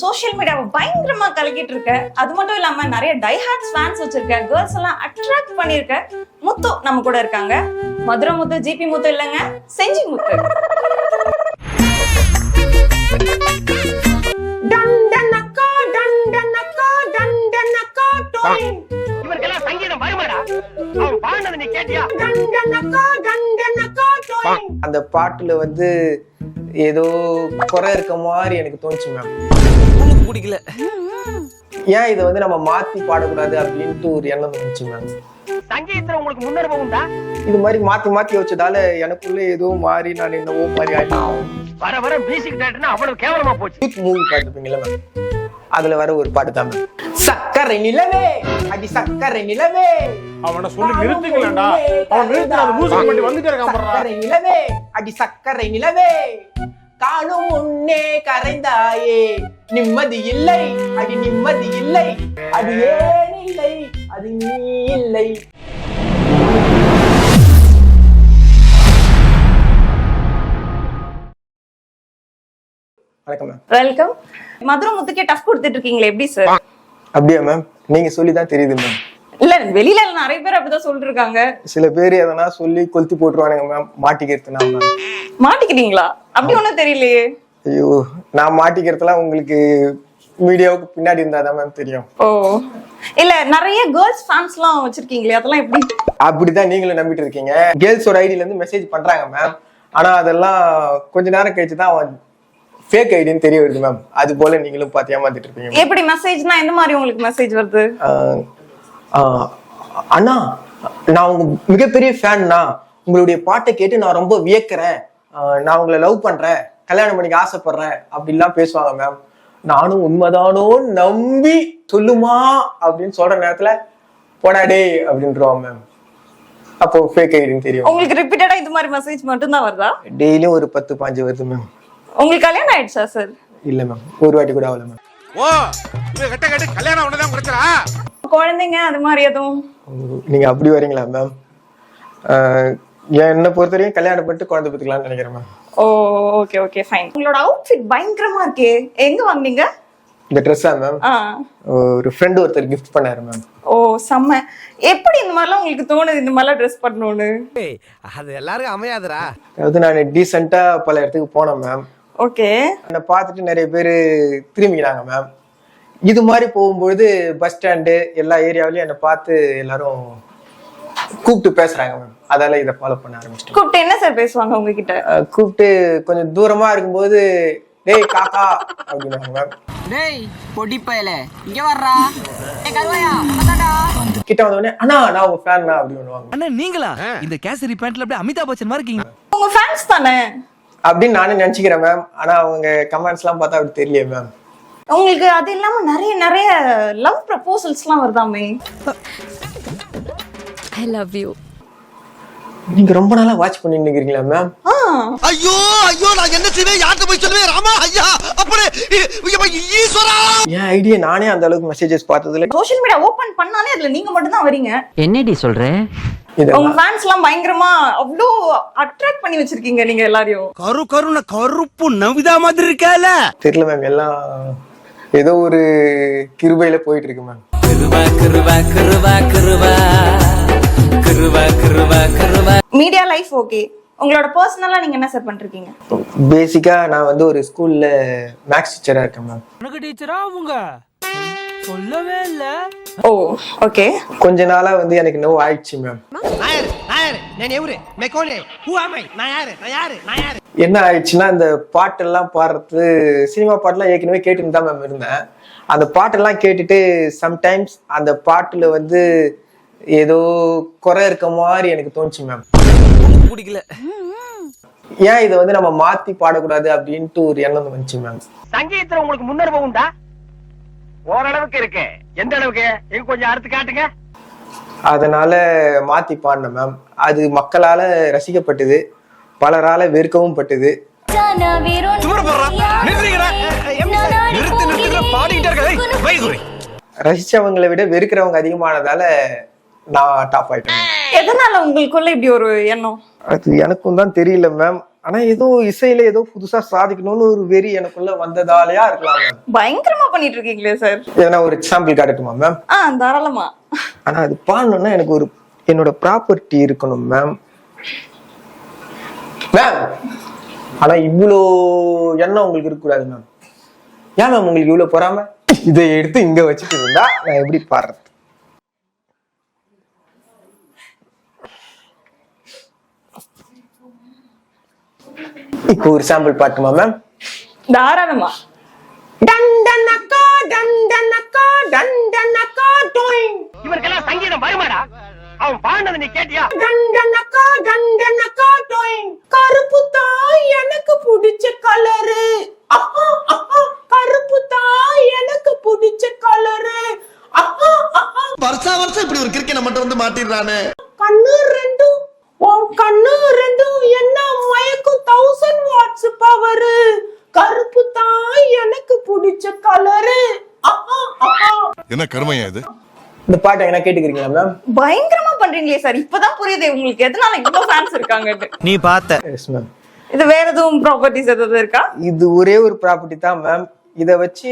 Social மீடியாவை பயங்கரமா கலக்கிட்டு இருக்க. அது மட்டும் இல்லாம நிறைய டைஹார்ட்ஸ் ஃபேன்ஸ் வச்சிருக்க. கேர்ள்ஸ் எல்லாம் அட்ராக்ட் பண்ணிருக்க முத்து நம்ம கூட இருக்காங்க. மதுரை முத்து ஜிபி முத்து இல்லைங்க. செஞ்சி முத்து. டண்டனக்கா டண்டனக்கா டண்டனக்கா டோய். இவருக்கெல்லாம் சங்கீதம் வருமாடா? அவன் பாடினது நீ கேட்டியா? டண்டனக்கா டண்டனக்கா டோய். அந்த பாட்டுல வந்து ஏதோ குறை இருக்க மாதிரி எனக்கு தோணுச்சு மேம் உனக்கு பிடிக்கல. ஏன் இதை வந்து நம்ம மாத்தி பாடக்கூடாது அப்படின்ட்டு ஒரு எண்ணம் தோணுச்சு மேம் சங்கீதத்துல உங்களுக்கு முன்னனுபவம் உண்டா? இது மாதிரி மாத்தி மாத்தி வச்சதால எனக்குள்ள ஏதோ மாறி நான் என்னவோ மாதிரி ஆயிட்டேன். வர வர மியூசிக் டேரக்டர்னா அவ்வளவு கேவலமா போச்சு. யூத் மூவி பார்த்துப்பீங்களா மேம் அதுல வர ஒரு பாட்டு தான் மேம் சக்கரை நிலவே அடி சக்கரை நிலவே. அவனை சொல்லி நிறுத்துங்களேன்டா. அவன் நிறுத்தி அந்த மியூசிக் பண்ணி வந்துட்டே இருக்கான். சக்கரை நிலவே அடி சக்கரை நிலவே. காணும் முன்னே கரைந்தாயே. நிம்மதி இல்லை அடி நிம்மதி இல்லை. அது ஏன் இல்லை அது நீ இல்லை. வணக்கம் மேம் வெல்கம் மதுரை முத்துக்கே டஃப் கொடுத்துட்டு இருக்கீங்களே எப்படி சார் அப்படியா மேம் நீங்க சொல்லி தான் தெரியுது மேம் இல்ல வெளியில நிறைய பேர் அப்படிதான் சொல்லிட்டு இருக்காங்க சில பேர் எதனா சொல்லி கொளுத்தி போட்டுருவானுங்க மேம் மாட்டிக்கிறதுனா மேம் மாட்டிக்கிட்டீங்களா அப்படி ஒண்ணும் தெரியலையே. ஐயோ நான் மாட்டிக்கிறதுலாம் உங்களுக்கு மீடியாவுக்கு பின்னாடி இருந்தாதான் மேம் தெரியும். ஓ. இல்ல நிறைய கேர்ள்ஸ் ஃபேன்ஸ் எல்லாம் வச்சிருக்கீங்களே அதெல்லாம் எப்படி? அப்படிதான் நீங்களும் நம்பிட்டு இருக்கீங்க. கேர்ள்ஸோட ஐடியில இருந்து மெசேஜ் பண்றாங்க மேம் ஆனா அதெல்லாம் கொஞ்ச நேரம் கழிச்சு தான் அவன் ஃபேக் ஐடின்னு தெரிய வருது மேம் அது போல நீங்களும் பார்த்து ஏமாத்திட்டு இருப்பீங்க எப்படி மெசேஜ்னா எந்த மாதிரி உங்களுக்கு மெசேஜ் வருது? அண்ணா நான் உங்க மிகப்பெரிய ஃபேன்னா உங்களுடைய பாட்டை கேட்டு நான் ரொம்ப வியக்கிறேன். நான் உங்களை லவ் பண்றேன். கல்யாணம் பண்ணிக்க ஆசைப்படுறேன். அப்படிலாம் பேசுவாங்க மேம் நானும் உண்மைதானோ நம்பி சொல்லுமா? அப்படின்னு சொல்ற நேரத்துல போடா டேய் அப்படின்றவான் மேம் அப்போ ஃபேக் ஐடின்னு தெரியும். உங்களுக்கு ரிப்பீட்டடா இது மாதிரி மெசேஜ் மட்டும் தான் வருதா? டெய்லியும் ஒரு பத்து பாஞ்சு வருது மேம் உங்களுக்கு கல்யாணம் ஆயிடுச்சா சார் இல்ல மேம் ஒரு வாட்டி கூட ஆகல மேம் ஓ இவ கட்ட கட்டி கல்யாணம் உடனே குறைச்சரா குழந்தைங்க அது மாதிரி எதுவும்? நீங்க அப்படி வரீங்களா மேம் என்னை பொறுத்த வரைக்கும் கல்யாணம் பண்ணிட்டு குழந்தை பெற்றுக்கலாம்னு நினைக்கிறேன் ma'am oh okay okay fine உங்களோட அவுட்ஃபிட் பயங்கரமா இருக்கே. எங்க வாங்குனீங்க? இந்த ட்ரெஸ்ஸா மேம் ஒரு ஃப்ரெண்டு ஒருத்தர் கிஃப்ட் பண்ணாரு மேம் ஓ செம்ம. எப்படி இந்த மாதிரிலாம் உங்களுக்கு தோணுது இந்த மாதிரிலாம் ட்ரெஸ் பண்ணணும்னு? அது எல்லாருக்கும் அமையாதுடா. அதாவது நான் டீசெண்டா பல இடத்துக்கு போனேன் மேம் ஓகே என்னை பார்த்துட்டு நிறைய பேர் திரும்பிக்கிறாங்க மேம் இது மாதிரி போகும்பொழுது பஸ் ஸ்டாண்டு எல்லா ஏரியாவிலையும் என்னை பார்த்து எல்லாரும் கூப்பிட்டு பேசுறாங்க மேம் அதால இதை ஃபாலோ பண்ண ஆரம்பிச்சிட்டேன் கூப்பிட்டு என்ன சார் பேசுவாங்க உங்ககிட்ட? கூப்பிட்டு கொஞ்சம் தூரமா இருக்கும்போது டேய் காக்கா அப்படின்னாங்க மேம் டேய் பொடி பயல. இங்க வர்றா. கருவாயா கிட்ட வந்த உடனே அண்ணா நான் உங்க ஃபேன் தான் அப்படி பண்ணுவாங்க அண்ணா நீங்களா? இந்த கேசரி பேண்ட்ல அப்படியே அமிதாப் பச்சன் மாதிரி இருக்கீங்க. உங்க ஃபேன்ஸ் தானே? அப்படின்னு நானே நினைச்சுக்கிறேன் மேம் ஆனா அவங்க கமெண்ட்ஸ் எல்லாம் பார்த்தா அப்படி தெரியல மேம் உங்களுக்கு அது இல்லாம நிறைய நிறைய லவ் ப்ரப்போசல்ஸ்லாம் வருதாமே? ஐ லவ் யூ நீங்க ரொம்ப நாளா வாட்ச் பண்ணிட்டு இருக்கீங்களா மேம் ஐயோ ஐயோ நான் என்ன செய்வேன் யார்கிட்ட போய் சொல்லுவேன்? ராமா ஐயா அப்படி ஈஸ்வரா! என் ஐடியா நானே அந்த அளவுக்கு மெசேஜஸ் பார்த்ததுல சோஷியல் மீடியா ஓபன் பண்ணாலே அதுல நீங்க மட்டும் தான் வரீங்க. என்னடி சொல்ற? உங்க ஃபேன்ஸ் எல்லாம் பயங்கரமா அவ்வளோ அட்ராக்ட் பண்ணி வச்சிருக்கீங்க நீங்க எல்லாரையும். கரு கருன கருப்பு நவிதா மாதிரி இருக்கால. தெரியல மேம் எல்லாம் ஏதோ ஒரு கிருபையில போயிட்டு இருக்கு மேம் கிருவா கிருவா கிருவா கிருவா கிருவா கிருவா கிருவா மீடியா லைஃப் ஓகே உங்களோட பர்சனலா நீங்க என்ன சார் பண்றீங்க? பேசிக்கா நான் வந்து ஒரு ஸ்கூல்ல மேக்ஸ் டீச்சரா இருக்கேன் மேம் உனக்கு டீச்சரா அவங்க? சொல்லவே இல்ல. ஓ ஓகே கொஞ்ச நாளா வந்து எனக்கு நோ ஆயிடுச்சு மேம் நாயர் நாயர் நான் எவரு? மெக்கோனே ஹூ ஆமை நான் யாரு? நான் யாரு? நான் யாரு? என்ன ஆயிடுச்சுன்னா அந்த பாட்டெல்லாம் பாடுறது சினிமா பாட்டெல்லாம் ஏற்கனவே கேட்டுன்னு தான் மேம் இருந்தேன். அந்த பாட்டெல்லாம் கேட்டுட்டு சம்டைம்ஸ் அந்த பாட்டுல வந்து ஏதோ குறை இருக்க மாதிரி எனக்கு தோணுச்சு மேம் பிடிக்கல. ஏன் இதை வந்து நம்ம மாத்தி பாடக்கூடாது அப்படின்ட்டு ஒரு எண்ணம் வந்துச்சு மேம் சங்கீதத்துல உங்களுக்கு முன்னனுபவம் உண்டா? ஓரளவுக்கு இருக்கு எந்த அளவுக்கு? எங்க கொஞ்சம் அறுத்து காட்டுங்க. அதனால மாத்தி பாடினேன் மேம் அது மக்களால ரசிக்கப்பட்டது பலரால வெறுக்கவும் பட்டது. ரசிச்சவங்களை விட வெறுக்கிறவங்க அதிகமானதால நான் டாப் ஆயிட்டேன். எதனால உங்களுக்குள்ள இப்படி ஒரு எண்ணம்? அது எனக்கும் தான் தெரியல மேம் ஆனா ஏதோ இசையில ஏதோ புதுசா சாதிக்கணும்னு ஒரு வெறி எனக்குள்ள வந்ததாலயா இருக்கலாம் பயங்கரமா பண்ணிட்டு இருக்கீங்களே சார் எதனா ஒரு எக்ஸாம்பிள் காட்டட்டுமா மேம் ஆ தாராளமா. ஆனா அது பாடணும்னா எனக்கு ஒரு என்னோட ப்ராப்பர்ட்டி இருக்கணும் மேம் மேம் ஆனா இவ்வளோ எண்ணம் உங்களுக்கு இருக்கக்கூடாது மேம் ஏன் மேம் உங்களுக்கு இவ்வளவு பொறாம? இதை எடுத்து இங்க வச்சுட்டு இருந்தா நான் எப்படி பாடுறது? இப்போ ஒரு சாம்பிள் பாட்டுமா மேம் தாராளமா. டண்டனக்கா டண்டனக்கா டண்டனக்கா டொயின் இவருக்கெல்லாம் சங்கீதம் வருமாடா? அவன் பாண்டதை நீ கேட்டியா? டண்டனக்கா டண்டனக்கா டொயின் கருப்பு தான் எனக்கு பிடிச்ச கலரு. கருப்பு தான் எனக்கு பிடிச்ச கலரு. வருஷா வருஷம் இப்படி ஒரு கிரிக்கெட் மட்டும் வந்து மாட்டிடுறானே. கண்ணு ரெண்டும் உன் கண்ணு ரெண்டும் என்ன மயக்கும் தௌசண்ட் வாட்ஸ் பவரு கருப்பு தான் எனக்கு பிடிச்ச கலரு. என்ன கருமையா இது? இந்த பாட்டை என்ன கேட்டுக்கிறீங்களா மேம் பயங்கரமா பண்றீங்களே சார் இப்பதான் புரியுது உங்களுக்கு. எதனால இவ்வளவு ஃபேன்ஸ் இருக்காங்கன்னு நீ பார்த்த. எஸ் மேம் இது வேற எதுவும் ப்ராப்பர்ட்டிஸ் எதாவது இருக்கா? இது ஒரே ஒரு ப்ராப்பர்ட்டி தான் மேம் இத வச்சு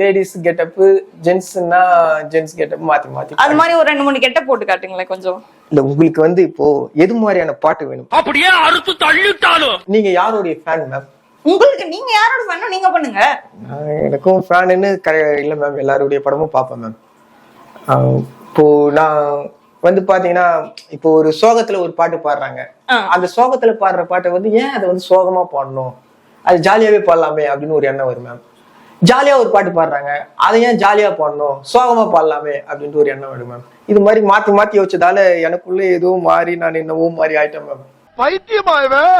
லேடிஸ் கெட்டப் ஜென்ஸ்னா ஜென்ஸ் கெட்டப் மாத்தி மாத்தி அது மாதிரி ஒரு ரெண்டு மூணு கெட்ட போட்டு காட்டுங்களேன் கொஞ்சம். இல்ல உங்களுக்கு வந்து இப்போ எது மாதிரியான பாட்டு வேணும்? அப்படியே அறுத்து தள்ளிட்டாலும். நீங்க யாருடைய ஃபேன் மேம் உங்களுக்கு நீங்க யாரோட ஃபேனோ நீங்க பண்ணுங்க. எனக்கும் ஃபேனுன்னு இல்ல மேம் எல்லாருடைய படமும் பார்ப்பேன் மேம் இப்போ நான் வந்து பாத்தீங்கன்னா இப்போ ஒரு சோகத்துல ஒரு பாட்டு பாடுறாங்க. அந்த சோகத்துல பாடுற பாட்டை வந்து ஏன் அதை வந்து சோகமா பாடணும்? அது ஜாலியாவே பாடலாமே அப்படின்னு ஒரு எண்ணம் வரும் மேம் ஜாலியா ஒரு பாட்டு பாடுறாங்க. அதை ஏன் ஜாலியா பாடணும்? சோகமா பாடலாமே அப்படின்ட்டு ஒரு எண்ணம் வரும் மேம் இது மாதிரி மாத்தி மாத்தி யோசிச்சதால எனக்குள்ள ஏதோ மாறி நான் என்னவோ மாறி ஆயிட்டேன் மேம் பைத்தியமா இவன்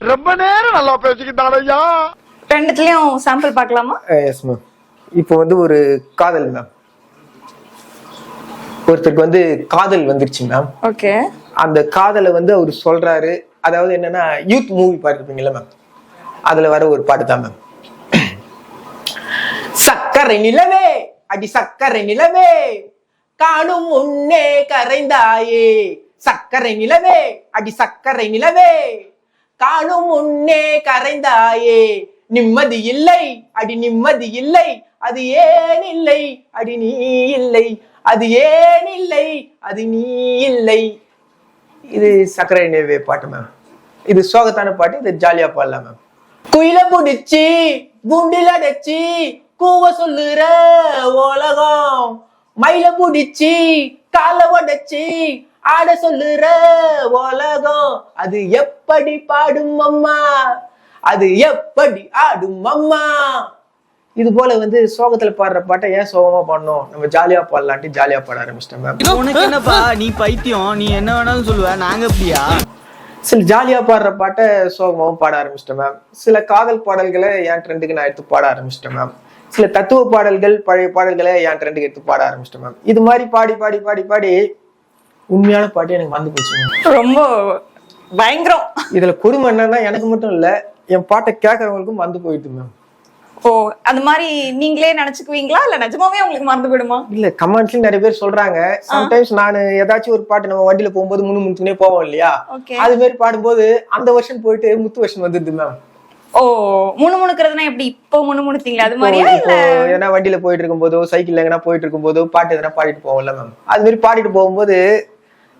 ரொம்ப நேரம் நல்லா பேசிக்கிட்டான் ஐயா. ரெண்டுத்துலயும் சாம்பிள் பார்க்கலாமா? எஸ் மேம் இப்போ வந்து ஒரு காதல் மேம் ஒருத்தருக்கு வந்து காதல் வந்துருச்சு மேம் ஓகே. அந்த காதலை வந்து அவர் சொல்றாரு. அதாவது என்னன்னா யூத் மூவி பாட்டுருப்பீங்கல்ல மேம் அதுல வர ஒரு பாட்டு தான் மேம் சக்கரை நிலவே அடி சக்கரை நிலவே காணும் முன்னே கரைந்தாயே. சக்கரை நிலவே அடி சக்கரை நிலவே. காணும் முன்னே கரைந்தாயே. நிம்மதி இல்லை அடி நிம்மதி இல்லை. அது ஏன் இல்லை? அடி நீ இல்லை. அது ஏன் இல்லை? அது நீ இல்லை. இது சக்கரை நேவே பாட்டு மேம் இது சோகத்தான பாட்டு இது ஜாலியா பாடலாம் மேம் குயில புடிச்சு குண்டில அடைச்சி கூவ சொல்லுற உலகம். மயில புடிச்சு கால உடைச்சி ஆட சொல்லுற உலகம். அது எப்படி பாடும் அம்மா? அது எப்படி ஆடும் அம்மா? இது போல வந்து சோகத்துல பாடுற பாட்டை ஏன் சோகமா பாடணும்? நம்ம ஜாலியா பாடலான்ட்டு ஜாலியா பாட ஆரம்பிச்சிட்டேன் மேம் உனக்கு என்னப்பா? நீ பைத்தியம். நீ என்ன வேணாலும் சொல்லுவ. நாங்க அப்படியா? சில ஜாலியா பாடுற பாட்டை சோகமாவும் பாட ஆரம்பிச்சிட்டேன் மேம் சில காதல் பாடல்களை என் ட்ரெண்டுக்கு நான் எடுத்து பாட ஆரம்பிச்சிட்டேன் மேம் சில தத்துவ பாடல்கள் பழைய பாடல்களை என் ட்ரெண்டுக்கு எடுத்து பாட ஆரம்பிச்சிட்டேன் மேம் இது மாதிரி பாடி பாடி பாடி பாடி உண்மையான பாட்டு எனக்கு வந்து போச்சு. ரொம்ப பயங்கரம். இதுல கொடுமை என்னன்னா எனக்கு மட்டும் இல்ல என் பாட்டை கேட்கறவங்களுக்கும் வந்து போயிடுது மேம் ஓ அது மாதிரி நீங்களே நினைச்சுக்குவீங்களா? இல்ல நிஜமாவே உங்களுக்கு மறந்து போயிடுமா? இல்ல கமெண்ட்ஸ்லயும் நிறைய பேர் சொல்றாங்க. சம்டைம்ஸ் நான் ஏதாச்சும் ஒரு பாட்டு நம்ம வண்டியில போகும்போது முன்னு முத்துனே போவோம் இல்லையா? அது மாதிரி பாடும்போது அந்த வருஷன் போயிட்டு முத்து வருஷன் வந்துருது மேம் ஓ முணு முணுக்கிறதுனா எப்படி? இப்போ முணு முணுத்தீங்களா அது மாதிரியா இல்ல? எதனா வண்டியில போயிட்டு இருக்கும்போதோ சைக்கிள்ல எங்கனா போயிட்டு இருக்கும்போதோ பாட்டு எதனா பாடிட்டு போவோம்ல மேம் அது மாதிரி பாடிட்டு போகும்போது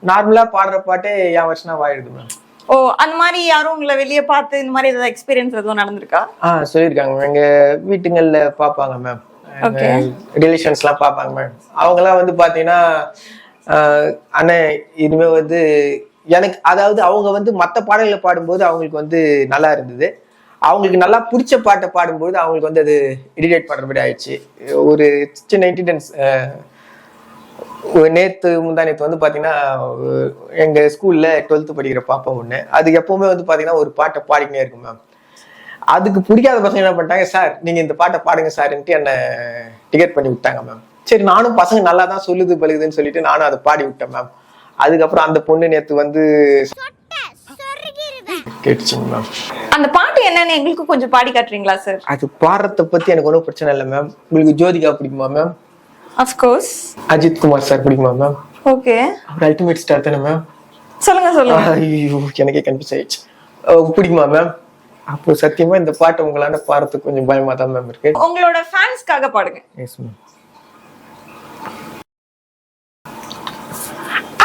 நார்மலா பாடுற பாட்டே என் வருஷனா வாயிடுது மேம் ஓ அந்த மாதிரி யாரும் உங்களை வெளியே பார்த்து இந்த மாதிரி ஏதாவது எக்ஸ்பீரியன்ஸ் எதுவும் நடந்திருக்கா? ஆ சொல்லியிருக்காங்க எங்க வீட்டுங்கள்ல பாப்பாங்க மேம் Okay. ரிலேஷன்ஸ் எல்லாம் பாப்பாங்க மேம் அவங்க எல்லாம் வந்து பாத்தீங்கன்னா ஆஹ், அண்ணன் இனிமே வந்து எனக்கு அதாவது அவங்க வந்து மத்த பாடல்களை பாடும்போது அவங்களுக்கு வந்து நல்லா இருந்தது. அவங்களுக்கு நல்லா பிடிச்ச பாட்டை பாடும்போது அவங்களுக்கு வந்து அது இரிடேட் பண்ற மாதிரி ஆயிடுச்சு. ஒரு சின்ன இன்சிடென்ட்ஸ் நேத்து முந்தா நேத்து வந்து பாத்தீங்கன்னா ஒரு- எங்க ஸ்கூல்ல டுவெல்த் படிக்கிற பாப்பா ஒண்ணு. அது எப்பவுமே வந்து பாத்தீங்கன்னா ஒரு பாட்டை பாடிக்கினே இருக்கும் மேம் அதுக்கு பிடிக்காத பசங்க என்ன பண்ணிட்டாங்க சார் நீங்க இந்த பாட்டை பாடுங்க சார்ன்ட்டு என்ன டிக்கெட் பண்ணி விட்டாங்க மேம் சரி நானும் பசங்க நல்லா தான் சொல்லுது பழுகுதுன்னு சொல்லிட்டு நானும் அதை பாடி விட்டேன் மேம் அதுக்கப்புறம் அந்த பொண்ணு நேத்து வந்து கேட்டுச்சுங்க மேம் அந்த பாட்டு என்னன்னு எங்களுக்கு கொஞ்சம் பாடி காட்டுறீங்களா சார் அது பாடுறத பத்தி எனக்கு ஒன்றும் பிரச்சனை இல்லை மேம் உங்களுக்கு ஜோதிகா பிடிக்குமா ma'am of course Ajith Kumar sir பிடிக்குமா மேம் ஓகே அவர் அல்டிமேட் ஸ்டார் தானே மேம் சொல்லுங்க சொல்லுங்க. ஐயோ எனக்கே கன்ஃபியூஸ் ஆயிடுச்சு. பிடிக்குமா மேம் அப்போ சத்தியமா இந்த பாட்டை உங்களால பாடுறதுக்கு கொஞ்சம் பயமா தான் மேம் இருக்கு. உங்களோட ஃபேன்ஸ்க்காக பாடுங்க. எஸ் மேம்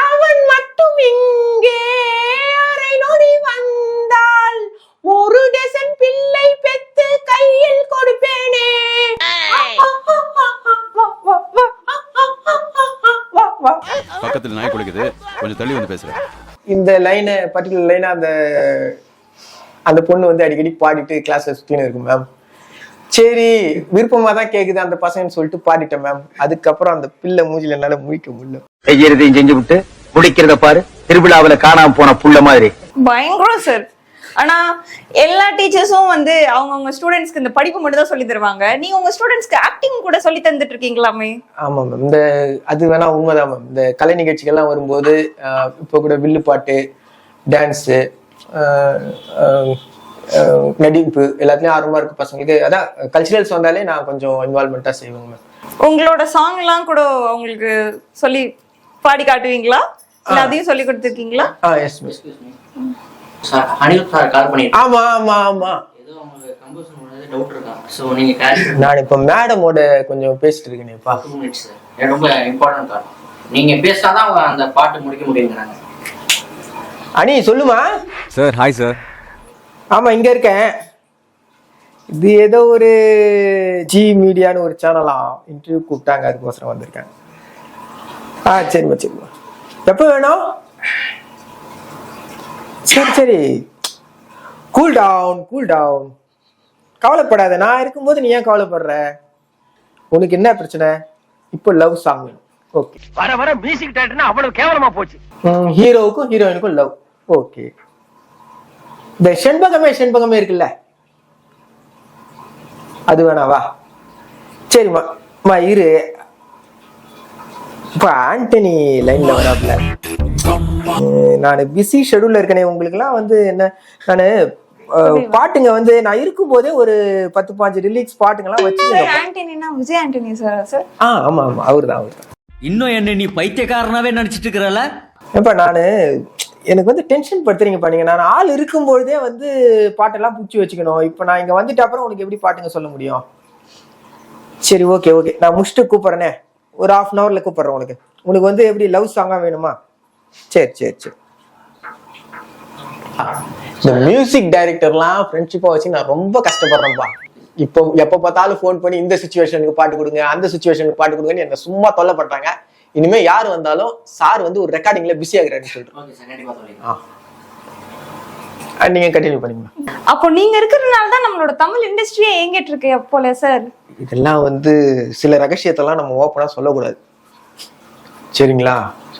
அவன் மட்டும் இங்கே அரை நொடி வந்தால் ஒரு டசன் பிள்ளை பெத்து கையில் கொடுப்பேனே பக்கத்துல நாய் குளிக்குது கொஞ்சம் தள்ளி வந்து பேசுறேன் இந்த லைனை பர்டிகுலர் லைனை அந்த அந்த பொண்ணு வந்து அடிக்கடி பாடிட்டு கிளாஸ்ல சுத்தின்னு இருக்கும் மேம் சரி விருப்பமா தான் கேக்குது அந்த பசங்கன்னு சொல்லிட்டு பாடிட்டேன் மேம் அதுக்கப்புறம் அந்த பிள்ளை மூஞ்சில என்னால முழிக்க முடியல. செய்யறதையும் செஞ்சு விட்டு முடிக்கிறத பாரு. திருவிழாவுல காணாம போன புள்ள மாதிரி. பயங்கரம் சார் ஆனா எல்லா டீச்சர்ஸும் வந்து அவங்கவுங்க ஸ்டூடெண்ட்ஸ்க்கு இந்த படிப்பு மட்டும் தான் சொல்லி தருவாங்க. நீங்க உங்க ஸ்டூடெண்ட்ஸ்க்கு ஆக்டிங் கூட சொல்லி தந்துட்டு இருக்கீங்களாமே ஆமா மேம் இந்த அது வேணா உண்மைதான் மேம் இந்த கலை நிகழ்ச்சிகள்லாம் வரும்போது இப்போ கூட வில்லு பாட்டு டான்ஸு நடிப்பு எல்லாத்துலயும் ஆர்வமா இருக்கு பசங்களுக்கு அதான் கல்ச்சுரல்ஸ் வந்தாலே நான் கொஞ்சம் இன்வால்மெண்ட்டா செய்வேங்க மேம் உங்களோட சாங் எல்லாம் கூட அவங்களுக்கு சொல்லி பாடி காட்டுவீங்களா? இல்ல அதையும் சொல்லி கொடுத்துருக்கீங்களா? ஆ yes miss Anil sir call பண்ணிருக்கேன் ஆமா ஆமா ஆமா. நான் இப்போ மேடமோட கொஞ்சம் பேசிட்டு இருக்கேனேப்பா டூ மினிட்ஸ் ரொம்ப இம்பார்ட்டன்ட் கால் நீங்க பேசினாதான் அந்த பாட்டு முடிக்க முடியுங்கிறாங்க. அனி சொல்லுமா? சார் ஹாய் சார் ஆமா இங்க இருக்கேன். இது ஏதோ ஒரு ஜி மீடியான்னு ஒரு சேனலா இன்டர்வியூ கூப்பிட்டாங்க அதுக்கோசரம் வந்திருக்கேன். ஆ சரிம்மா சரிம்மா. எப்போ வேணும்? சரி சரி. கூல் டவுன் கூல் டவுன் கவலைப்படாத நான் இருக்கும்போது நீ ஏன் கவலைப்படுற? உனக்கு என்ன பிரச்சனை? இப்போ லவ் சாங் ஓகே வர வர மியூசிக் டேரக்டர்னா அவ்வளவு கேவலமா போச்சு. ஹீரோவுக்கும் ஹீரோயினுக்கும் லவ் ஓகே இந்த செண்பகமே செண்பகமே இருக்குல்ல? அது வேணாவா சரிம்மா இரு. இப்போ ஆண்டனி லைன்ல வராப்ல. நான் பிஸி ஷெடியூல்ல இருக்கனே உங்களுக்குலாம் வந்து என்ன நான் பாட்டுங்க வந்து நான் இருக்கும்போதே ஒரு பத்து பாஞ்சு ரிலீக்ஸ் பாட்டுங்கெல்லாம் வச்சுக்கோங்க ஆண்டனினா விஜய் ஆண்டனி சார் சார் ஆ ஆமா ஆமா அவர்தான் அவர்தான் இன்னும் என்ன நீ பைத்தியக்காரனாவே நினைச்சிட்டு இருக்கிறல? ஏப்பா நான் எனக்கு வந்து டென்ஷன் படுத்துறீங்கப்பா நீங்க நான் ஆள் இருக்கும்பொழுதே வந்து பாட்டெல்லாம் பிடிச்சி வச்சுக்கணும். இப்போ நான் இங்க வந்துட்ட அப்புறம் உனக்கு எப்படி பாட்டுங்க சொல்ல முடியும்? சரி ஓகே ஓகே நான் முடிச்சுட்டு கூப்பிட்றேனே. ஒரு ஹாஃப் அன் ஹவர்ல கூப்பிட்றேன் உனக்கு. உனக்கு வந்து எப்படி லவ் சாங்கா வேணுமா? சரி சரி சரி. இந்த மியூசிக் டைரக்டர்லாம் ஃப்ரெண்ட்ஷிப்பா வச்சு நான் ரொம்ப கஷ்டப்படுறேன்ப்பா இப்போ எப்போ பார்த்தாலும் ஃபோன் பண்ணி இந்த சுச்சுவேஷனுக்கு பாட்டு கொடுங்க அந்த சுச்சுவேஷனுக்கு பாட்டு கொடுங்கன்னு என்ன சும்மா தொல்லை பண்றாங்க. இனிமே யார் வந்தாலும் சார் வந்து ஒரு ரெக்கார்டிங்ல பிஸி ஆகுறாருன்னு சொல்லிட்டு. நீங்க கண்டினியூ பண்ணீங்களா அப்போ நீங்க இருக்கிறதுனால தான் நம்மளோட தமிழ் இண்டஸ்ட்ரியே இயங்கிட்டு இருக்கு போல சார். இதெல்லாம் வந்து சில ரகசியத்தெல்லாம் நம்ம ஓப்பனா சொல்லக்கூடாது. சரிங்களா?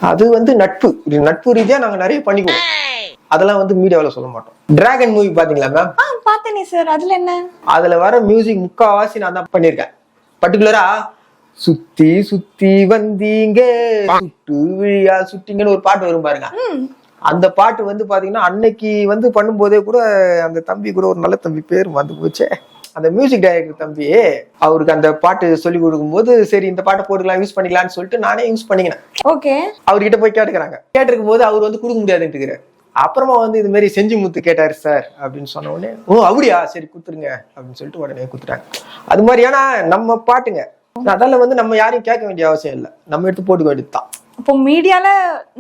அது வந்து நட்பு. நட்பு ரீதியா நாங்க நிறைய பண்ணிக்குவோம். அதெல்லாம் வந்து மீடியாவில் சொல்ல மாட்டோம். டிராகன் மூவி பாத்தீங்களா மேம் பார்த்தேனே சார் அதுல என்ன? அதுல வர மியூசிக் முக்காவாசி நான் தான் பண்ணியிருக்கேன். பர்டிகுலரா சுத்தி சுத்தி வந்தீங்க சுட்டு விழியா சுட்டிங்கன்னு ஒரு பாட்டு வரும் பாருங்க. அந்த பாட்டு வந்து பாத்தீங்கன்னா அன்னைக்கு வந்து பண்ணும்போதே கூட அந்த தம்பி கூட ஒரு நல்ல தம்பி பேர் வந்து போச்சே. அந்த மியூசிக் டைரக்டர் தம்பி அவருக்கு அந்த பாட்டு சொல்லி கொடுக்கும்போது சரி இந்த பாட்டை போட்டுக்கலாம் யூஸ் பண்ணிக்கலாம்னு சொல்லிட்டு நானே யூஸ் பண்ணிக்கினேன். ஓகே. அவர்கிட்ட போய் கேட்டுக்கிறாங்க. கேட்டிருக்கும் போது அவர் வந்து கொடுக்க முடியாதுன்ட்டு அப்புறமா வந்து இது மாதிரி செஞ்சு முத்து கேட்டாரு சார் அப்படின்னு சொன்ன உடனே ஓ அப்படியா? சரி கொடுத்துருங்க அப்படின்னு சொல்லிட்டு உடனே கொடுத்துட்டாங்க. அது மாதிரியான நம்ம பாட்டுங்க அதால வந்து நம்ம யாரையும் கேட்க வேண்டிய அவசியம் இல்லை. நம்ம எடுத்து போட்டுக்க வேண்டியதுதான். இப்போ மீடியால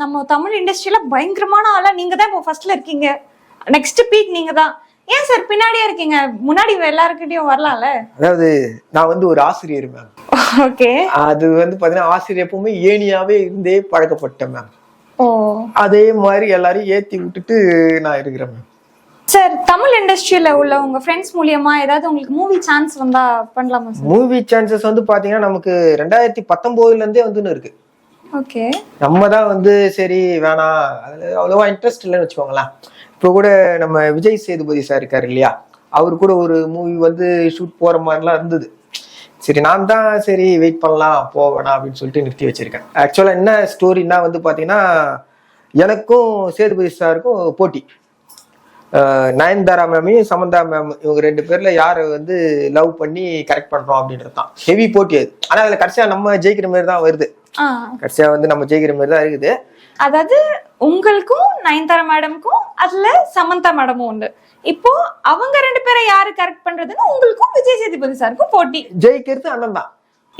நம்ம தமிழ் இண்டஸ்ட்ரியில பயங்கரமான ஆளா நீங்க தான் இப்போ ஃபர்ஸ்ட்ல இருக்கீங்க. நெக்ஸ்ட் பீக் நீங்க தான் ஏன் சார் பின்னாடியே இருக்கீங்க? முன்னாடி எல்லாருக்கிட்டையும் வரலாம்ல? அதாவது நான் வந்து ஒரு ஆசிரியர் மேம் ஓகே. அது வந்து பாத்தீங்கன்னா ஆசிரியர் எப்பவுமே ஏனியாவே இருந்தே பழக்கப்பட்டேன் மேம் அதே மாதிரி எல்லாரையும் ஏத்தி விட்டுட்டு நான் இருக்கிறேன் மேம் சார் தமிழ் இண்டஸ்ட்ரியில உள்ள உங்க ஃப்ரெண்ட்ஸ் மூலியமா ஏதாவது உங்களுக்கு மூவி சான்ஸ் வந்தா பண்ணலாமா சார்? மூவி சான்சஸ் வந்து பாத்தீங்கன்னா நமக்கு ரெண்டாயிரத்தி பத்தொன்பதுல இருந்தே வந்துன்னு இருக்கு. ஓகே. நம்ம தான் வந்து சரி வேணாம். அதில் அவ்வளோவா இன்ட்ரெஸ்ட் இல்லைன்னு வச்சுக்கோங்களேன். இப்போ கூட நம்ம விஜய் சேதுபதி சார் இருக்கார் இல்லையா? அவர் கூட ஒரு மூவி வந்து ஷூட் போகிற மாதிரிலாம் இருந்தது. சரி நான் தான் சரி வெயிட் பண்ணலாம் போவேணா அப்படின்னு சொல்லிட்டு நிறுத்தி வச்சிருக்கேன். ஆக்சுவலாக என்ன ஸ்டோரின்னா வந்து பார்த்தீங்கன்னா எனக்கும் சேதுபதி சாருக்கும் போட்டி. நயன்தாரா மேமையும் சமந்தா மேம் இவங்க ரெண்டு பேர்ல யாரை வந்து லவ் பண்ணி கரெக்ட் பண்றோம் அப்படின்றது தான் ஹெவி போட்டி அது. ஆனா அதுல கடைசியா நம்ம ஜெயிக்கிற மாதிரி தான் வருது. கடைசியா வந்து நம்ம ஜெயிக்கிற மாதிரி தான் இருக்குது. அதாவது உங்களுக்கும் நயன்தாரா மேடம்க்கும் அதுல சமந்தா மேடமும் உண்டு. இப்போ அவங்க ரெண்டு பேரை யாரு கரெக்ட் பண்றதுன்னு உங்களுக்கும் விஜய் சேதுபதி சாருக்கும் போட்டி. ஜெயிக்கிறது அண்ணன் தான்.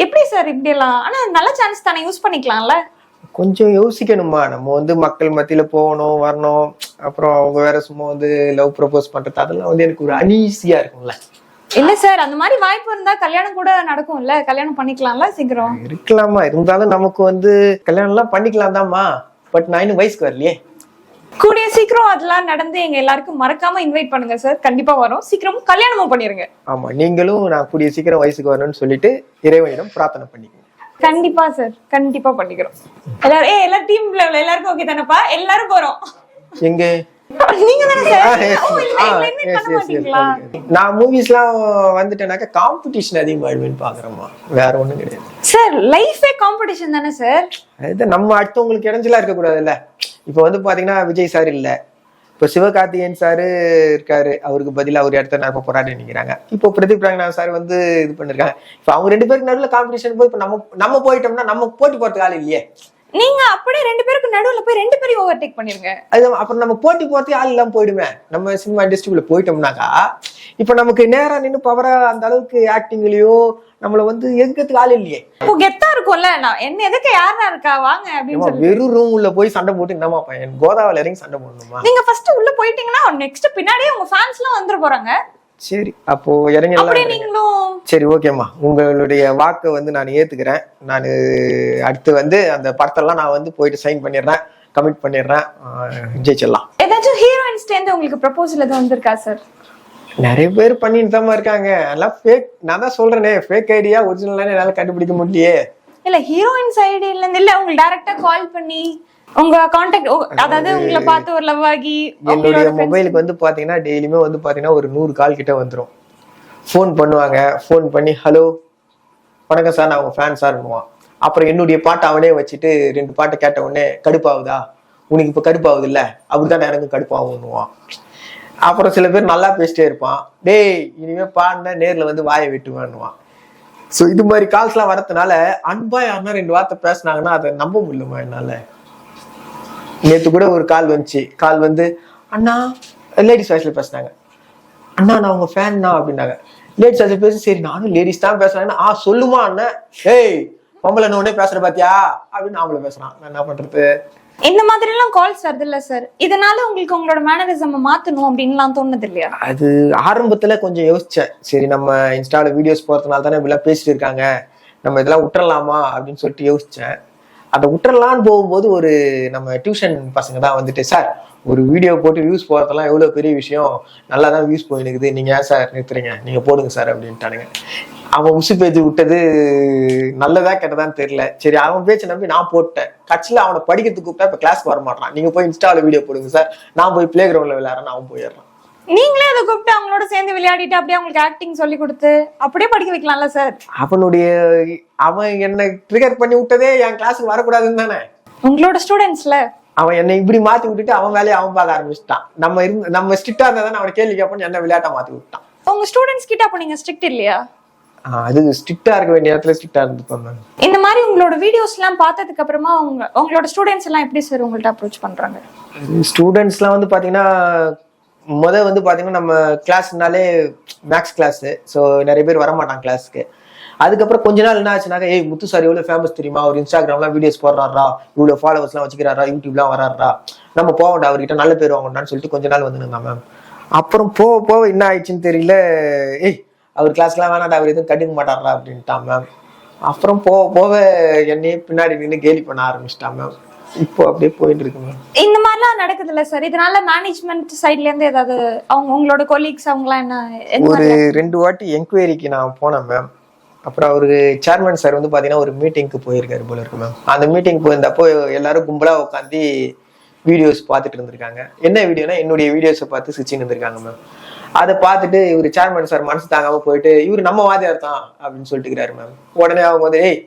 எப்படி சார் இப்படி எல்லாம்? ஆனா நல்ல சான்ஸ் தானே யூஸ் பண்ணிக்கலாம்ல. கொஞ்சம் யோசிக்கணுமா நம்ம வந்து மக்கள் மத்தியில போகணும் வரணும். அப்புறம் அவங்க வேற சும்மா வந்து லவ் ப்ரப்போஸ் பண்றது அதெல்லாம் வந்து எனக்கு ஒரு அனீசியா இருக்கும்ல. இல்ல சார் அந்த மாதிரி வாய்ப்பு இருந்தா கல்யாணம் கூட நடக்கும்ல? கல்யாணம் பண்ணிக்கலாம்ல சீக்கிரம்? இருக்கலாமா இருந்தாலும் நமக்கு வந்து கல்யாணம் எல்லாம் பண்ணிக்கலாம் தான்மா பட் நான் இன்னும் வயசுக்கு வரலையே. கூடிய சீக்கிரம் அதெல்லாம் நடந்து எங்க எல்லாருக்கும் மறக்காம இன்வைட் பண்ணுங்க சார். கண்டிப்பா வரும். சீக்கிரமும் கல்யாணமும் பண்ணிருங்க. ஆமா நீங்களும் நான் கூடிய சீக்கிரம் வயசுக்கு வரணும்னு சொல்லிட்டு இறைவனிடம் பிரார்த்தனை பண்ணிக்கோங்க. கண்டிப்பா சார். கண்டிப்பா பண்ணிக்கிறோம். எல்லாரும் ஏ எல்லாரும் டீம் எல்லாருக்கும் ஓகே தானப்பா? எல்லாரும் போறோம். எங்க? நான் மூவிஸ்லாம் வந்துட்டேனாக்கா காம்படிஷன் அதிகமாயிடுவேன்னு பாக்குறேம்மா. வேற ஒண்ணும் கிடையாது. சார் லைஃபே காம்படிஷன் தானே சார்? அது நம்ம அடுத்தவங்களுக்கு இடைஞ்சலா இருக்க கூடாதுல்ல இப்போ வந்து பாத்தீங்கன்னா விஜய் சார் இல்ல. இப்போ சிவகார்த்திகேயன் சார் இருக்காரு. அவருக்கு பதிலா அவர் இடத்த நான் போராடி நிக்கிறாங்க. இப்போ பிரதீப் ரங்கநாத் சார் வந்து இது பண்ணிருக்காங்க. இப்போ அவங்க ரெண்டு பேருக்கு நடுவில் காம்படிஷன் போய் இப்போ நம்ம நம்ம போயிட்டோம்னா நம்ம போட்டி போறதுக்கு ஆள் இல்லையே. நீங்க அப்படியே ரெண்டு பேருக்கு நடுவுல போய் ரெண்டு பேரையும் ஓவர்டேக் பண்ணிருங்க. அது அப்புறம் நம்ம போட்டி போறதுக்கு ஆள் இல்லாம போயிடுமே. நம்ம சினிமா இண்டஸ்ட்ரிக்குள்ள போயிட்டோம்னாக்கா இப்போ நமக்கு நேரா நின்னு பவரா அந்த அளவுக்கு ஆக்டிங்லயோ நம்மள வந்து எதுக்கிறதுக்கு ஆள் இல்லையே. இப்போ கெத்தா இருக்கும்ல நான் என்ன எதுக்கு யாரா இருக்கா வாங்க அப்படின்னு வெறும் ரூம் உள்ள போய் சண்டை போட்டு என்னமா பையன்? கோதாவில இறங்கி சண்டை போடணுமா? நீங்க ஃபர்ஸ்ட் உள்ள போயிட்டீங்கன்னா நெக்ஸ்ட் பின்னாடியே உங்க ஃபேன்ஸ் எல்லாம் வந்துட போறாங்க. சரி அப்போ இறங்கி சரி ஓகேம்மா உங்களுடைய வாக்கை வந்து நான் ஏத்துக்கிறேன். நான் அடுத்து வந்து அந்த படத்தெல்லாம் நான் வந்து போயிட்டு சைன் பண்ணிடுறேன் கமிட் பண்ணிடுறேன். ஜெயிச்சிடலாம். ஏதாச்சும் ஹீரோயின்ஸ் சேர்ந்து உங்களுக்கு ப்ரப்போசல் எதுவும் வந்திருக்கா சார் நிறைய பேர் பண்ணிட்டு தான் இருக்காங்க. எல்லாம் ஃபேக் நான் தான் சொல்றேனே ஃபேக் ஐடியா ஒரிஜினலான என்னால கண்டுபிடிக்க முடியலையே. இல்ல ஹீரோயின்ஸ் ஐடியில இருந்து இல்ல உங்களுக்கு டைரக்டா கால் பண்ணி உங்க கான்டாக்ட் அதாவது உங்களை பார்த்து ஒரு லவ் ஆகி என்னுடைய மொபைலுக்கு வந்து பாத்தீங்கன்னா டெய்லியுமே வந்து பாத்தீங்கன்னா ஒரு நூறு கால் கிட்ட வந்துரும். ஃபோன் பண்ணுவாங்க. ஃபோன் பண்ணி ஹலோ வணக்கம் சார் நான் உங்க ஃபேன் சார்னுவான் அப்புறம் என்னுடைய பாட்டை அவனே வச்சுட்டு ரெண்டு பாட்டை கேட்ட உடனே கடுப்பாகுதா? உனக்கு இப்ப கடுப்பாகுது இல்ல அப்படிதான் எனக்கு கடுப்பாகுன்னுவான் அப்புறம் சில பேர் நல்லா பேசிட்டே இருப்பான். டேய் இனிமே பாடினா நேர்ல வந்து வாயை வெட்டுவான்னுவான். ஸோ இது மாதிரி கால்ஸ்லாம் வரதுனால அன்பா யாருன்னா ரெண்டு வார்த்தை பேசுனாங்கன்னா அதை நம்ப முடியலமா என்னால. நேத்து கூட ஒரு கால் வந்துச்சு. கால் வந்து அண்ணா லேடிஸ் வாய்ஸ்ல பேசுனாங்க. அண்ணா நான் உங்க ஃபேன்னா அப்படின்னாங்க. லேடிஸ் வாய்ஸ்ல பேசி சரி நானும் லேடிஸ் தான் பேசுறேன். ஆ சொல்லுமா அண்ணன் ஏய் பொம்பளை உடனே பேசுற பாத்தியா? அப்படின்னு அவங்கள பேசுறான். நான் என்ன பண்றது? இந்த மாதிரி எல்லாம் கால்ஸ் வருது இல்ல சார் இதனால உங்களுக்கு உங்களோட மேனரிசம் மாத்தணும் அப்படின்லாம் தோணுது இல்லையா அது ஆரம்பத்துல கொஞ்சம் யோசிச்சேன். சரி நம்ம இன்ஸ்டால வீடியோஸ் போறதுனால தானே இப்படிலாம் பேசிட்டு இருக்காங்க. நம்ம இதெல்லாம் விட்டுறலாமா அப்படின்னு சொல்லிட்டு யோசிச்சேன். அதை விட்டுறலான்னு போகும்போது ஒரு நம்ம டியூஷன் பசங்க தான் வந்துட்டு சார் ஒரு வீடியோ போட்டு வியூஸ் போகிறதெல்லாம் எவ்வளோ பெரிய விஷயம்? நல்லா தான் வியூஸ் போயிருக்குது நீங்கள் ஏன் சார் நிறுத்துறீங்க? நீங்கள் போடுங்க சார் அப்படின்ட்டானுங்க. அவன் உசு பேச்சு விட்டது நல்லதா கெட்டதான்னு தெரியல. சரி அவன் பேச்சை நம்பி நான் போட்டேன். கட்சியில அவனை படிக்கிறதுக்கு கூப்பிட்டா இப்போ கிளாஸ்க்கு வர மாட்டான் நீங்கள் போய் இன்ஸ்டாவில் வீடியோ போடுங்க சார் நான் போய் பிளே கிரவுண்டில் விளையாடுறேன் அவன் போயிடுறான். நீங்களே அதை கூப்பிட்டு அவங்களோட சேர்ந்து விளையாடிட்டு அப்படியே அவங்களுக்கு ஆக்டிங் சொல்லி கொடுத்து அப்படியே படிக்க வைக்கலாம்ல சார் அவனுடைய அவன் என்னை ட்ரிகர் பண்ணி விட்டதே என் கிளாஸுக்கு வரக்கூடாதுன்னு தானே? உங்களோட ஸ்டூடெண்ட்ஸ்ல அவன் என்னை இப்படி மாத்தி விட்டுட்டு அவன் வேலையை அவன் பார்க்க ஆரம்பிச்சிட்டான். நம்ம இருந்து நம்ம ஸ்ட்ரிக்டா இருந்தா தானே அவனை கேள்வி கேட்போம் என்ன விளையாட்டா மாத்தி விட்டான். உங்க ஸ்டூடெண்ட்ஸ் கிட்ட அப்ப நீங்க ஸ்ட்ரிக்ட் இல்லையா? அது ஸ்ட்ரிக்டா இருக்க வேண்டிய இடத்துல ஸ்ட்ரிக்டா இருந்துப்பேன் நான் இந்த மாதிரி உங்களோட வீடியோஸ் எல்லாம் பார்த்ததுக்கு அப்புறமா உங்க உங்களோட ஸ்டூடெண்ட்ஸ் எல்லாம் எப்படி சார் உங்கள்ட்ட அப்ரோச் பண்றாங்க? ஸ்டூடெண்ட்ஸ்லாம் வந்து பாத்தீங்கன்னா முத வந்து பார்த்தீங்கன்னா நம்ம கிளாஸ்னாலே மேக்ஸ் கிளாஸு ஸோ நிறைய பேர் வர மாட்டாங்க கிளாஸ்க்கு அதுக்கப்புறம் கொஞ்ச நாள் என்ன ஆச்சுனாக்க ஏய் முத்து சார் எவ்வளோ ஃபேமஸ் தெரியுமா? அவர் இன்ஸ்டாகிராம்லாம் வீடியோஸ் போடுறாரா? இவ்வளோ ஃபாலோவர்ஸ்லாம் வச்சுக்கிறாரா? யூடியூப்லாம் வராரா? நம்ம போகண்டா அவர்கிட்ட நல்ல பேர் வாங்கண்டான்னு சொல்லிட்டு கொஞ்ச நாள் வந்து மேம் அப்புறம் போக போக என்ன ஆயிடுச்சுன்னு தெரியல. ஏய் அவர் கிளாஸ்லாம் வேணாடா அவர் எதுவும் கண்டுக்க மாட்டாரா? அப்படின்ட்டான் மேம் அப்புறம் போக போக என்னையே பின்னாடி நின்று கேலி பண்ண ஆரம்பிச்சிட்டான் மேம் இப்போ அப்படியே போயிட்டு இருக்கு மேம். இந்த மாதிரிலாம் நடக்குது இல்ல சார்? இதனால மேனேஜ்மெண்ட் சைட்ல இருந்து ஏதாவது அவங்க உங்களோட கொலீக்ஸ் அவங்கலாம் என்ன ஒரு ரெண்டு வாட்டி என்கொயரிக்கு நான் போனேன் மேம். அப்புறம் அவரு சேர்மன் சார் வந்து பாத்தீங்கன்னா ஒரு மீட்டிங்க்கு போயிருக்காரு போல இருக்கு மேம். அந்த மீட்டிங் போயிருந்தப்போ எல்லாரும் கும்பலா உட்காந்து வீடியோஸ் பார்த்துட்டு இருந்திருக்காங்க. என்ன வீடியோனா என்னுடைய வீடியோஸை பார்த்து சிரிச்சுன்னு இருந்திருக்காங்க மேம். அதை பார்த்துட்டு இவர் சேர்மன் சார் மனசு தாங்காம போயிட்டு இவர் நம்ம வாதியார் தான் அப்படின்னு சொல்லிட்டு இருக்கிறாரு மேம். உடனே அவங்க வந்து ஏய்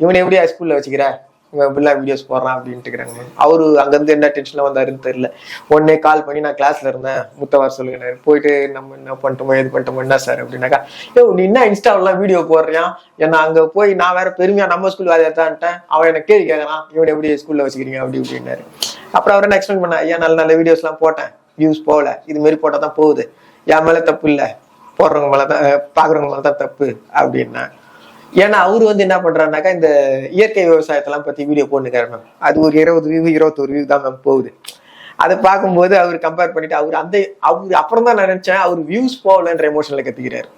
இவனை எப்படியா ஸ்கூல்ல வச்சுக்கிற? இவன் இப்படிலாம் வீடியோஸ் போடுறான் அப்படின்ட்டு இருக்கிறாங்க. அவரு அங்கேருந்து என்ன டென்ஷனில் வந்தாருன்னு தெரியல. உடனே கால் பண்ணி நான் கிளாஸ்ல இருந்தேன். முத்தவார் சொல்லுகிறாரு போயிட்டு நம்ம என்ன பண்ணிட்டோமோ இது பண்ணிட்டோமோ என்ன சார் அப்படின்னாக்கா ஏ நீ என்ன இன்ஸ்டாவிலாம் வீடியோ போடுறியான் என்ன அங்கே போய் நான் வேற பெருமையா நம்ம ஸ்கூல் வேலையை தான்ட்டேன் அவன் என்ன கேள்வி கேட்கலாம் இவனை எப்படி ஸ்கூல்ல வச்சுக்கிறீங்க? அப்படி இப்படின்னாரு. அப்புறம் அவர் என்ன எக்ஸ்பிளைன் பண்ண ஐயா நல்ல நல்ல வீடியோஸ்லாம் போட்டேன். வியூஸ் போகல. இது மாதிரி போட்டால் தான் போகுது. என் மேலே தப்பு இல்லை. போடுறவங்க மேலே தான் பார்க்குறவங்க மேலே தான் தப்பு. அப்படின்னா ஏன்னா அவர் வந்து என்ன பண்றாருனாக்கா இந்த இயற்கை விவசாயத்தெல்லாம் பத்தி வீடியோ போட்டுக்காரு மேம் அது ஒரு இருபது வியூ இருபத்தொரு வியூ தான் மேம் போகுது. அதை பார்க்கும்போது அவர் கம்பேர் பண்ணிட்டு அவர் அந்த அவர் அப்புறம் தான் நினைச்சேன் அவர் வியூஸ் போகலன்ற எமோஷனில் கத்திக்கிறாரு.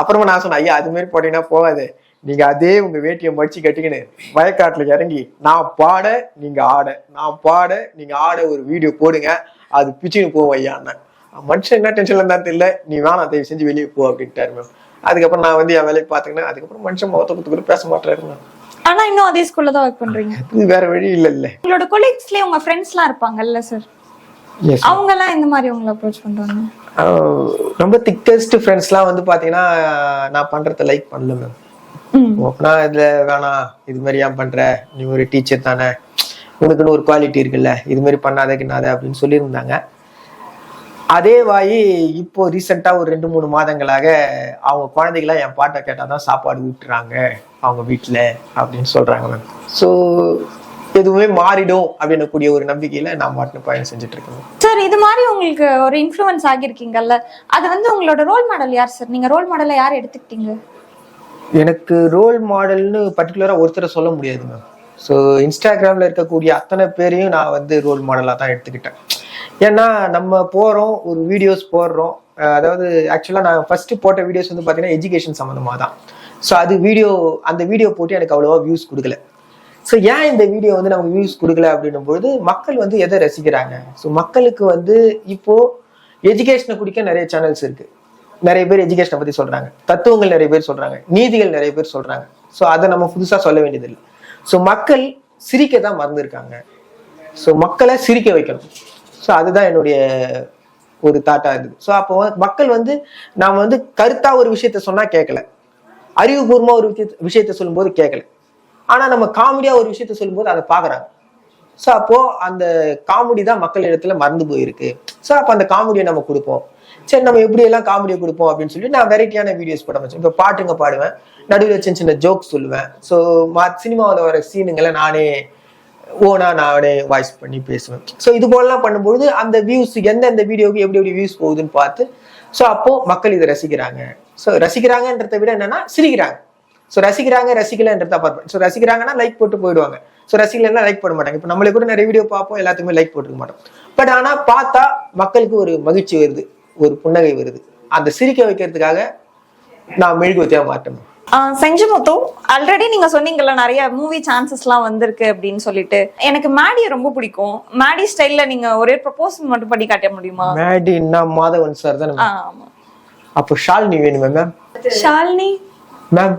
அப்புறமா நான் சொன்னேன் ஐயா அது மாதிரி போட்டீங்கன்னா போகாது. நீங்க அதே உங்க வேட்டியை மடிச்சு கட்டிக்கின்னு வயக்காட்டுல இறங்கி நான் பாட நீங்க ஆட. நான் பாட நீங்க ஆட ஒரு வீடியோ போடுங்க. அது பிச்சுன்னு போவோம் ஐயா மனுஷன் என்ன டென்ஷன்ல இருந்தா தெரியல நீ வேணாம் தயவு செஞ்சு வெளியே போ அப்படின்ட்டாரு மேம் அதுக்கப்புறம் நான் வந்து என் வேலையை பார்த்துக்கினேன் அதுக்கப்புறம் மனுஷன் முகத்தை குத்துக்கிட்டு பேச மாட்டாரு மேம் ஆனா இன்னும் அதே ஸ்கூல்ல தான் ஒர்க் பண்றீங்க. இது வேற வழி இல்ல இல்ல. உங்களோட கொலீக்ஸ்லயே உங்க ஃப்ரெண்ட்ஸ்லாம் இருப்பாங்கல்ல சார் எஸ் அவங்க எல்லாம் இந்த மாதிரி உங்களை அப்ரோச் பண்றாங்க? ரொம்ப திக்கஸ்ட் ஃப்ரெண்ட்ஸ்லாம் வந்து பாத்தீங்கன்னா நான் பண்றத லைக் பண்ணல மேம். ஓப்பனா இதுல வேணாம் இது மாதிரி ஏன் பண்ற? நீ ஒரு டீச்சர் தானே. உனக்குன்னு ஒரு குவாலிட்டி இருக்குல்ல இது மாதிரி பண்ணாத கிண்ணாத அப்படின்னு சொல்லியிருந்தாங்க. அதே வாயி இப்போ ரீசெண்டா ஒரு ரெண்டு மூணு மாதங்களாக அவங்க குழந்தைகளாம் என் பாட்டை கேட்டாதான் சாப்பாடு ஊட்டுறாங்க அவங்க வீட்டுல அப்படின்னு சொல்றாங்க மேம் ஸோ எதுவுமே மாறிடும் அப்படின்னக்கூடிய ஒரு நம்பிக்கையில நான் மாட்டு பயணம் செஞ்சுட்டு இருக்கேன். சார் இது மாதிரி உங்களுக்கு ஒரு இன்ஃப்ளூயன்ஸ் ஆகியிருக்கீங்கல்ல அது வந்து உங்களோட ரோல் மாடல் யார் சார் நீங்க ரோல் மாடலை யார் எடுத்துக்கிட்டீங்க? எனக்கு ரோல் மாடல்னு பர்டிகுலராக ஒருத்தரை சொல்ல முடியாது மேம் ஸோ இன்ஸ்டாகிராமில் இருக்கக்கூடிய அத்தனை பேரையும் நான் வந்து ரோல் மாடலாக தான் எடுத்துக்கிட்டேன். ஏன்னா நம்ம போகிறோம் ஒரு வீடியோஸ் போடுறோம். அதாவது ஆக்சுவலாக நான் ஃபஸ்ட்டு போட்ட வீடியோஸ் வந்து பார்த்தீங்கன்னா எஜுகேஷன் சம்மந்தமாக தான் ஸோ அது வீடியோ அந்த வீடியோ போட்டு எனக்கு அவ்வளோவா வியூஸ் கொடுக்கல. ஸோ ஏன் இந்த வீடியோ வந்து நமக்கு வியூஸ் கொடுக்கல அப்படின்னும் பொழுது மக்கள் வந்து எதை ரசிக்கிறாங்க? ஸோ மக்களுக்கு வந்து இப்போது எஜுகேஷனை குடிக்க நிறைய சேனல்ஸ் இருக்குது நிறைய பேர் எஜுகேஷனை பற்றி சொல்கிறாங்க தத்துவங்கள் நிறைய பேர் சொல்கிறாங்க நீதிகள் நிறைய பேர் சொல்கிறாங்க ஸோ அதை நம்ம புதுசாக சொல்ல வேண்டியதில்லை. ஸோ மக்கள் சிரிக்க தான் மறந்துருக்காங்க. ஸோ மக்களை சிரிக்க வைக்கணும். ஸோ அதுதான் என்னுடைய ஒரு தாட்டா இருக்குது ஸோ அப்போ மக்கள் வந்து நாம் வந்து கருத்தா ஒரு விஷயத்த சொன்னா கேட்கல அறிவுபூர்வமா ஒரு விஷயத்த விஷயத்த சொல்லும்போது கேட்கல ஆனா நம்ம காமெடியா ஒரு விஷயத்த சொல்லும்போது அதை பாக்குறாங்க. ஸோ அப்போ அந்த காமெடி தான் மக்கள் இடத்துல மறந்து போயிருக்கு. ஸோ அப்போ அந்த காமெடியை நம்ம கொடுப்போம். சரி நம்ம எப்படி எல்லாம் காமெடியை கொடுப்போம் அப்படின்னு சொல்லி நான் வெரைட்டியான வீடியோஸ் போட வச்சேன் இப்போ பாட்டுங்க பாடுவேன். நடுவில் சின்ன சின்ன ஜோக்ஸ் சொல்லுவேன். ஸோ மா சினிமாவில் வர சீனுங்களை நானே ஓனா நானே வாய்ஸ் பண்ணி பேசுவேன். ஸோ இது போலலாம் பண்ணும்பொழுது அந்த வியூஸ் எந்தெந்த வீடியோவுக்கு எப்படி எப்படி வியூஸ் போகுதுன்னு பார்த்து ஸோ அப்போ மக்கள் இதை ரசிக்கிறாங்க. ஸோ ரசிக்கிறாங்கன்றத விட என்னன்னா சிரிக்கிறாங்க. ஸோ ரசிக்கிறாங்க ரசிக்கலன்றத பார்ப்பேன் ஸோ ரசிக்கிறாங்கன்னா லைக் போட்டு போயிடுவாங்க. ஸோ ரசிகலாம் லைக் போட மாட்டாங்க. இப்போ நம்மளே கூட நிறைய வீடியோ பார்ப்போம் எல்லாத்துக்குமே லைக் போட்டுக்க மாட்டோம். பட் ஆனால் பார்த்தா மக்களுக்கு ஒரு மகிழ்ச்சி வருது ஒரு புன்னகை வருது. அந்த சிரிக்க வைக்கிறதுக்காக நான் மெழுகுவத்தியா மாட்டேன் செஞ்சு மொத்தம் ஆல்ரெடி நீங்க சொன்னீங்கல்ல நிறைய மூவி சான்சஸ்லாம் வந்திருக்கு அப்படின்னு சொல்லிட்டு. எனக்கு மேடியை ரொம்ப பிடிக்கும். மேடி ஸ்டைல்ல நீங்க ஒரே ப்ரொபோசல் மட்டும் பண்ணி காட்ட முடியுமா? மேடின்னா மாதவன் சார் தானே? ஆமா. அப்போ ஷாலினி வேணுமே மேம் ஷாலினி? மேம்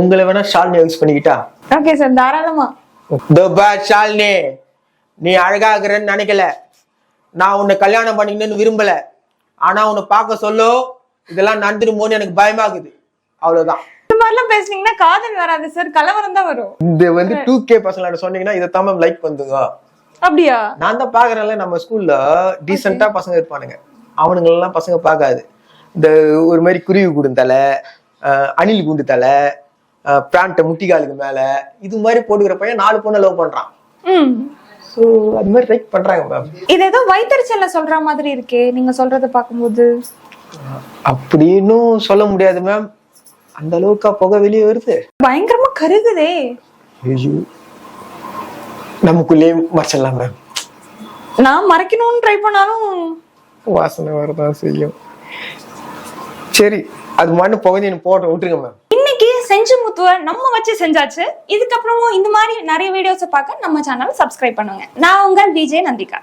உங்களை வேணா ஷாலினி யூஸ் பண்ணிக்கிட்டா? ஓகே சார் தாராளமா. தோபா ஷாலினி நீ அழகாகிறன்னு நினைக்கல. நான் உன்னை கல்யாணம் பண்ணிக்கணும்னு விரும்பல. ஆனா உன்னை பார்க்க சொல்லோ. இதெல்லாம் நடந்துருமோன்னு எனக்கு பயமாகுது. அவ்வளவுதான். இந்த மாதிரிலாம் பேசுனீங்கன்னா காதல் வராது சார் கலவரம் தான் வரும். இந்த வந்து டூ கே பசங்களோட சொன்னீங்கன்னா இதை தான் லைக் பண்ணுங்க அப்படியா? நான் தான் பாக்குறேன்ல நம்ம ஸ்கூல்ல டீசெண்டா பசங்க இருப்பானுங்க. அவனுங்க எல்லாம் பசங்க பார்க்காது. இந்த ஒரு மாதிரி குருவி கூடும் தலை அணில் குண்டு தலை பேண்ட்டை முட்டிகாலுக்கு மேல இது மாதிரி போட்டுக்கிற பையன் நாலு பொண்ணை லவ் பண்றான். ஸோ அது மாதிரி லைக் பண்றாங்க மேம் இது ஏதோ வயிற்றுச்சல்ல சொல்ற மாதிரி இருக்கே நீங்க சொல்றத பார்க்கும்போது. அப்படின்னும் சொல்ல முடியாது மேம் அந்த அளவுக்கா புகை வெளியே வருது? பயங்கரமா கருகுதே. ஐயோ. நமக்குள்ளே மறைச்சிடலாம் மேம். நான் மறைக்கணும்னு ட்ரை பண்ணாலும் வாசனை வரதான் செய்யும். சரி அது மட்டும் புகஞ்சு போட்டு விட்டுருங்க மேம். இன்னைக்கு செஞ்சு முத்துவ நம்ம வச்சு செஞ்சாச்சு. இதுக்கப்புறமும் இந்த மாதிரி நிறைய வீடியோஸை பார்க்க நம்ம சேனல் சப்ஸ்கிரைப் பண்ணுங்க. நான் உங்கள் விஜய் நந்திகா.